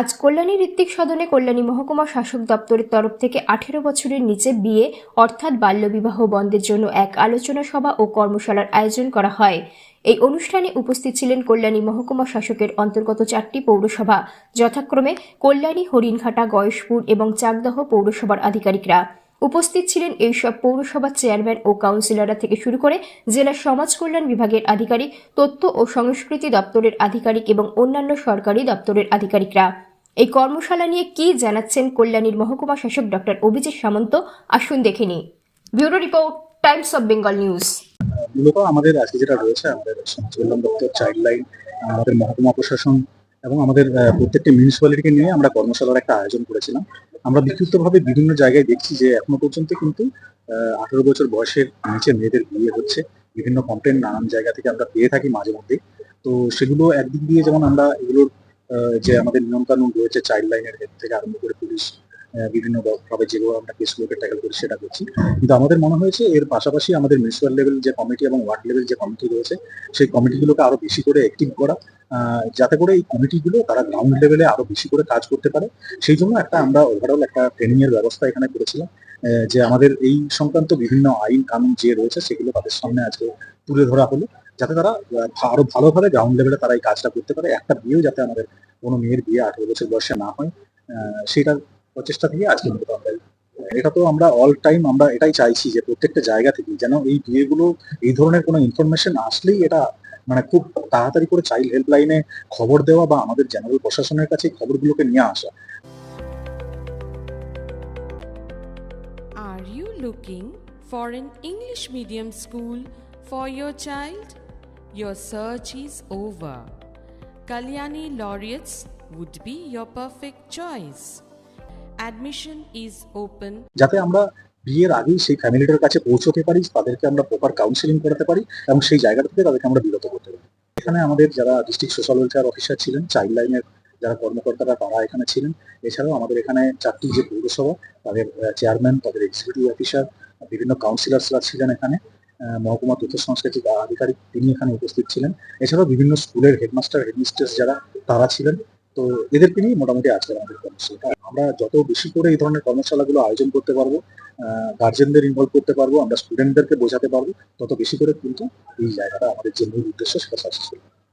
আজ কল্যাণী ঋত্বিক সদনে কল্যাণী মহকুমা শাসক দপ্তরের তরফ থেকে আঠেরো বছরের নিচে বিয়ে, অর্থাৎ বাল্যবিবাহ বন্ধের জন্য এক আলোচনা সভা ও কর্মশালার আয়োজন করা হয়। এই অনুষ্ঠানে উপস্থিত ছিলেন কল্যাণী মহকুমা শাসকের অন্তর্গত চারটি পৌরসভা। যথাক্রমে কল্যাণী, হরিণঘাটা, গয়েশপুর এবং চাকদহ পৌরসভার আধিকারিকরা। উপস্থিত ছিলেন এইসব পৌরসভার চেয়ারম্যান ও কাউন্সিলররা থেকে শুরু করে জেলা সমাজ কল্যাণ বিভাগের আধিকারিক, তথ্য ও সংস্কৃতি দপ্তরের আধিকারিক এবং অন্যান্য সরকারি দপ্তরের আধিকারিকরা। এই কর্মশালা নিয়ে কি জানাচ্ছেন কল্যাণীর মহকুমা শাসক ডক্টর অভিজিৎ সামন্ত, আসুন দেখে নিই। Bureau report, Times of Bengal news. মূলত আমাদের আজকে যেটা রয়েছে, আমাদের সমাজ কল্যাণ দপ্তর চাইল্ড লাইন আমাদের মহকুমা প্রশাসন এবং আমাদের প্রত্যেকটা মিউনিসিপ্যালিটিকে নিয়ে আমরা কর্মশালার একটা আয়োজন করেছিলাম। আমরা বিক্ষিপ্তভাবে বিভিন্ন জায়গায় দেখছি যে এখনও পর্যন্ত কিন্তু আঠারো বছর বয়সের নিচে মেয়েদের বিয়ে হচ্ছে। বিভিন্ন কমপ্লেন নানান জায়গা থেকে আমরা পেয়ে থাকি মাঝে মধ্যে তো সেগুলো একদিক দিয়ে যেমন আমরা এগুলোর যে আমাদের নিয়ম কানুন রয়েছে চাইল্ড লাইনের থেকে আরম্ভ করে পুলিশ বিভিন্ন ভাবে যেগুলো আমরা কেসগুলোকে ট্যাকেল করি সেটা করছি। কিন্তু আমাদের মনে হয়েছে এর পাশাপাশি আমাদের মিউনিসিপ্যাল লেভেল যে কমিটি এবং ওয়ার্ড লেভেল যে কমিটি রয়েছে, সেই কমিটিগুলোকে আরও বেশি করে অ্যাক্টিভ করা যাতে করে এই কমিটিগুলো তারা গ্রাউন্ড লেভেলে আরও বেশি করে কাজ করতে পারে। সেই জন্য একটা আমরা ওভারঅল একটা ট্রেনিং এর ব্যবস্থা এখানে করেছিলাম যে আমাদের এই সংক্রান্ত বিভিন্ন আইন কানুন যে রয়েছে সেগুলো তাদের সামনে আজকে তুলে ধরা হলো, যাতে তারা আরও ভালোভাবে গ্রাউন্ড লেভেলে তারা এই কাজটা করতে পারে। একটা বিয়েও যাতে আমাদের কোনো মেয়ের বিয়ে আঠেরো বছর বয়সে না হয় সেটার প্রচেষ্টা থেকে আজকে এটা তো আমরা অল টাইম আমরা এটাই চাইছি যে প্রত্যেকটা জায়গা থেকে যেন এই বিয়েগুলো, এই ধরনের কোনো ইনফরমেশন আসলেই এটা মানে খুব তাড়াতাড়ি করে চাইল্ড হেল্পলাইনে খবর দেওয়া বা আমাদের জেনারেল প্রশাসনের কাছে খবরগুলোকে নিয়ে আসা Are you looking for an English medium school for your child? Your search is over. Kalyani Laureates would be your perfect choice. Admission is open. যাতে আমরা বিয়ের আগেই সেই ফ্যামিলিটার কাছে পৌঁছতে পারি, তাদেরকে আমরা প্রপার কাউন্সিলিং করাতে পারি এবং সেই জায়গা থেকে তাদেরকে আমরা বিরত করতে পারি। এখানে আমাদের যারা ডিস্ট্রিক্ট সোশ্যাল ওয়েলফেয়ার অফিসার ছিলেন চাইল্ড লাইনের যারা কর্মকর্তারা, তারা এখানে ছিলেন। এছাড়াও আমাদের এখানে চারটি যে পৌরসভা, তাদের চেয়ারম্যান তাদের এক্সিকিউটিভ অফিসার বিভিন্ন কাউন্সিলার্সরা ছিলেন এখানে। মহকুমা তথ্য সাংস্কৃতিক আধিকারিক তিনি এখানে উপস্থিত ছিলেন। এছাড়াও বিভিন্ন স্কুলের হেডমাস্টার হেডমিস্ট্রেস যারা, তারা ছিলেন। তো এদেরকে নিয়ে মোটামুটি আজকে আমাদের কর্মশালা আমরা যত বেশি করে এই ধরনের কর্মশালাগুলো আয়োজন করতে পারব গার্জেনদের ইনভলভ করতে পারব, আমরা স্টুডেন্টদেরকে বোঝাতে পারব, তত বেশি করে কিন্তু এই জায়গাটা আমাদের যে মূল উদ্দেশ্য সেটা successful